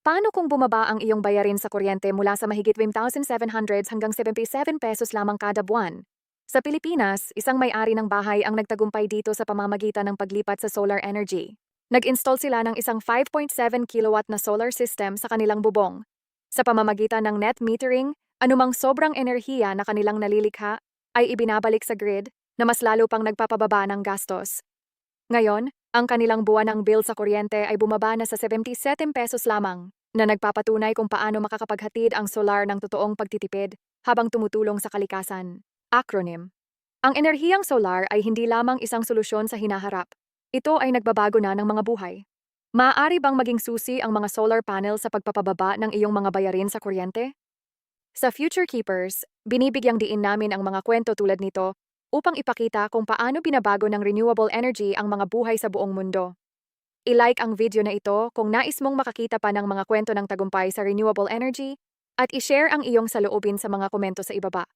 Paano kung bumaba ang iyong bayarin sa kuryente mula sa mahigit 1,700 hanggang 77 pesos lamang kada buwan? Sa Pilipinas, isang may-ari ng bahay ang nagtagumpay dito sa pamamagitan ng paglipat sa solar energy. Nag-install sila ng isang 5.7 kilowatt na solar system sa kanilang bubong. Sa pamamagitan ng net metering, anumang sobrang enerhiya na kanilang nalilikha ay ibinabalik sa grid na mas lalo pang nagpapababa ng gastos. Ngayon, ang kanilang buwanang bill sa kuryente ay bumaba na sa 77 pesos lamang, na nagpapatunay kung paano makakapaghatid ang solar ng totoong pagtitipid habang tumutulong sa kalikasan. Acronym Ang enerhiyang solar ay hindi lamang isang solusyon sa hinaharap. Ito ay nagbabago na ng mga buhay. Maaari bang maging susi ang mga solar panel sa pagpapababa ng iyong mga bayarin sa kuryente? Sa Future Keepers, binibigyang diin namin ang mga kwento tulad nito upang ipakita kung paano binabago ng renewable energy ang mga buhay sa buong mundo. I-like ang video na ito kung nais mong makakita pa ng mga kwento ng tagumpay sa renewable energy at i-share ang iyong saloobin sa mga komento sa ibaba.